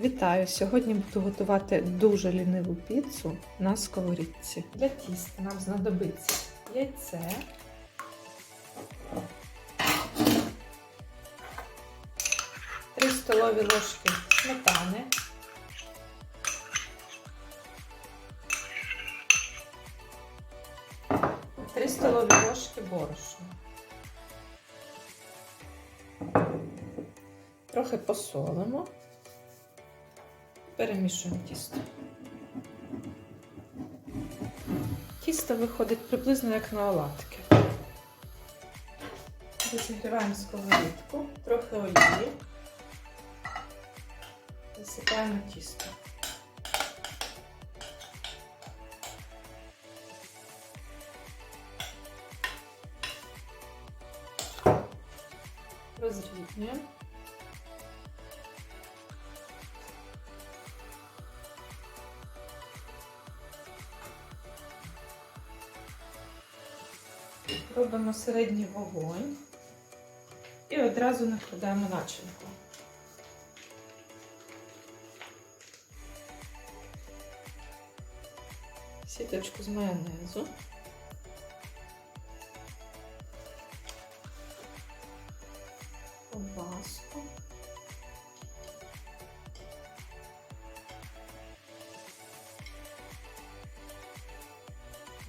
Вітаю! Сьогодні буду готувати дуже ліниву піцу на сковорідці. Для тіста нам знадобиться яйце, три столові ложки сметани, три столові ложки борошна. Трохи посолимо. Перемішуємо тісто. Тісто виходить приблизно як на оладки. Розігріваємо сковорідку, трохи олії. Засипаємо тісто. Розрівнюємо. Робимо середній вогонь і одразу накладаємо начинку. Сіточку з майонезу. Ковбаску.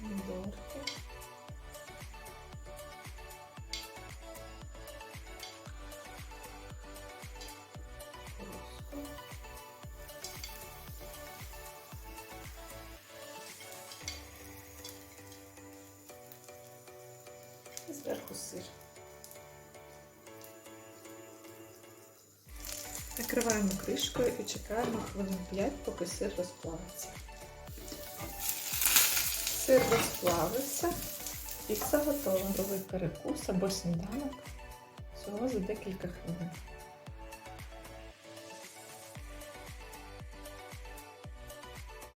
Помідорки. І зверху сир. Накриваємо кришкою і чекаємо хвилин 5, поки сир розплавиться. Сир розплавився, все готова. Робить перекус або сніданок. Всього за декілька хвилин.